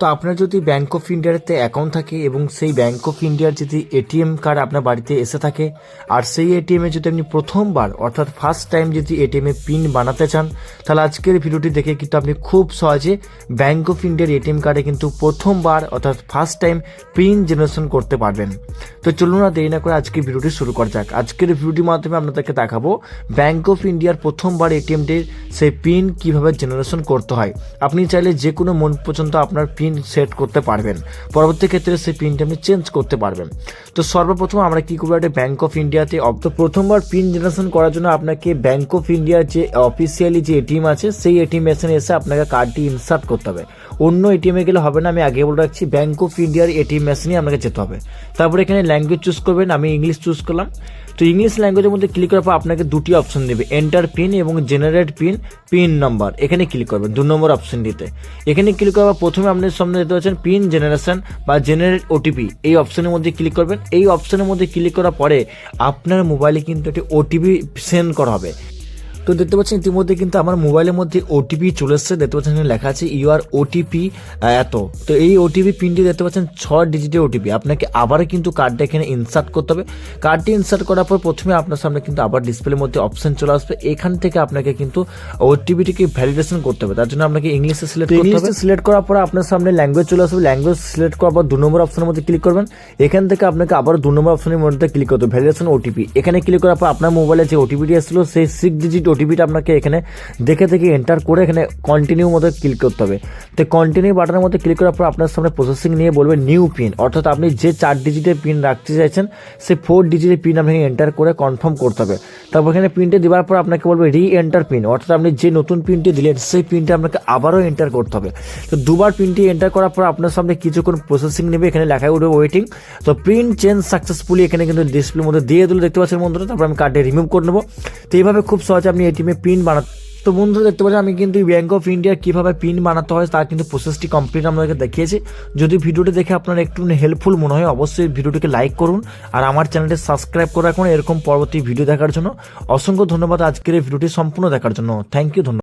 তো আপনার যদি ব্যাঙ্ক অফ ইন্ডিয়াতে অ্যাকাউন্ট থাকে এবং সেই ব্যাঙ্ক অফ ইন্ডিয়ার যদি এটিএম কার্ড আপনার বাড়িতে এসে থাকে, আর সেই এটিএমে যদি আপনি প্রথমবার, অর্থাৎ ফার্স্ট টাইম যদি এটিএমে পিন বানাতে চান, তাহলে আজকের ভিডিওটি দেখে কিন্তু আপনি খুব সহজে ব্যাঙ্ক অফ ইন্ডিয়ার এটিএম কার্ডে কিন্তু প্রথমবার, অর্থাৎ ফার্স্ট টাইম পিন জেনারেশন করতে পারবেন। তো চলুন না দেরি না করে আজকের ভিডিওটি শুরু করা যাক। আজকের ভিডিওটির মাধ্যমে আপনাদেরকে দেখাবো ব্যাঙ্ক অফ ইন্ডিয়ার প্রথমবার এটিএমটির সেই পিন কীভাবে জেনারেশন করতে হয়। আপনি চাইলে যে কোনো মন পর্যন্ত আপনার পিন সেট করতে পারবেন। পরবর্তী ক্ষেত্রে সেই পিনটা আপনি চেঞ্জ করতে পারবেন। তো সর্বপ্রথম আমরা কি করব, একটা ব্যাঙ্ক অফ ইন্ডিয়াতে তো প্রথমবার পিন জেনারেশন করার জন্য আপনাকে ব্যাঙ্ক অফ ইন্ডিয়ার যে অফিসিয়ালি যে এটিএম আছে, সেই এটিএম মেশিনে এসে আপনাকে কার্ডটি ইনসার্ট করতে হবে। অন্য এটিএমে গেলে হবে না, আমি আগে বলে রাখছি ব্যাঙ্ক অফ ইন্ডিয়ার এটিএম মেশিনে আপনাকে যেতে হবে। তারপরে এখানে ল্যাঙ্গুয়েজ চুজ করবেন, আমি ইংলিশ চুজ করলাম। তো ইংলিশ ল্যাঙ্গুয়েজের মধ্যে ক্লিক করার পর আপনাকে দুটি অপশন দেবে। এন্টার পিন এবং জেনারেট পিন পিন নাম্বার এখানে ক্লিক করবেন, দু নম্বর অপশনটিতে এখানে ক্লিক করার পর প্রথমে আপনি সামনে দেখতে পাচ্ছেন পিন জেনারেশন বা জেনারেট ওটিপি এই অপশনের মধ্যে ক্লিক করবেন। এই অপশনের মধ্যে ক্লিক করার পরে আপনার মোবাইলে কিন্তু একটি ওটিপি সেন্ড করা হবে। তো দেখতে পাচ্ছেন ইতিমধ্যে কিন্তু আমার মোবাইলের মধ্যে ওটিপি চলে এসছে। দেখতে পাচ্ছেন লেখা আছে ইউ আর ওটিপি এত। তো এই ওটিপি পিনটি দেখতে পাচ্ছেন ছ ডিজিটের ওটিপি আপনাকে আবার কিন্তু কার্ডটা এখানে ইনসার্ট করতে হবে। কার্ডটি ইনসার্ট করার পর প্রথমে আপনার সামনে কিন্তু আবার ডিসপ্লের মধ্যে অপশন চলে আসবে। এখান থেকে আপনাকে কিন্তু ওটিপিটিকে ভ্যালিডেশন করতে হবে। তার জন্য আপনাকে ইংলিশে সিলেক্ট করতে হবে। সিলেক্ট করার পর আপনার সামনে ল্যাঙ্গুয়েজ চলে আসবে। ল্যাঙ্গুয়েজ সিলেক্ট করার পর দু নম্বর অপশনের মধ্যে ক্লিক করবেন। এখান থেকে আপনাকে আবার দু নম্বর অপশনের মধ্যে ক্লিক করতে হবে। ভ্যালিডেশন ওটিপি এখানে ক্লিক করার পর আপনার মোবাইলে যে ওটিপিটি আসছিল সেই সিক্স ডিজিট ওটিপিটা আপনাকে এখানে দেখে দেখে এন্টার করে এখানে কন্টিনিউ মধ্যে ক্লিক করতে হবে। তো কন্টিনিউ বাটনের মধ্যে ক্লিক করার পর আপনার সামনে প্রসেসিং নিয়ে বলবে নিউ পিন অর্থাৎ আপনি যে চার ডিজিটের পিন রাখতে চাইছেন, সেই ফোর ডিজিটের পিন আপনাকে এন্টার করে কনফার্ম করতে হবে। তারপর এখানে পিনটি দেওয়ার পর আপনাকে বলবে রি এন্টার পিন অর্থাৎ আপনি যে নতুন পিনটি দিলেন, সেই পিনটা আপনাকে আবারও এন্টার করতে হবে। তো দুবার পিনটি এন্টার করার পর আপনার সামনে কিছুক্ষণ প্রসেসিং নেবে, এখানে লেখা উঠবে ওয়েটিং তো প্রিন্ট চেঞ্জ সাকসেসফুলি এখানে কিন্তু ডিসপ্লের মধ্যে দিয়ে দিল, দেখতে পাচ্ছেন বন্ধুরা, তারপর আমি কার্ডে রিমুভ করে নেব। তো এইভাবে খুব সহজে আপনি এটিএমে পিন বানাতে তো বন্ধুরা দেখতে পাচ্ছেন, আমি কিন্তু ব্যাঙ্ক অফ ইন্ডিয়ার কীভাবে পিন বানাতে হয়, তার কিন্তু প্রসেসটি কমপ্লিট আপনাদেরকে দেখিয়েছি। যদি ভিডিওটি দেখে আপনার একটু হেল্পফুল মনে হয়, অবশ্যই ভিডিওটিকে লাইক করুন আর আমার চ্যানেলটি সাবস্ক্রাইব করে রাখুন এরকম পরবর্তী ভিডিও দেখার জন্য। অসংখ্য ধন্যবাদ আজকের এই ভিডিওটি সম্পূর্ণ দেখার জন্য। থ্যাংক ইউ ধন্যবাদ।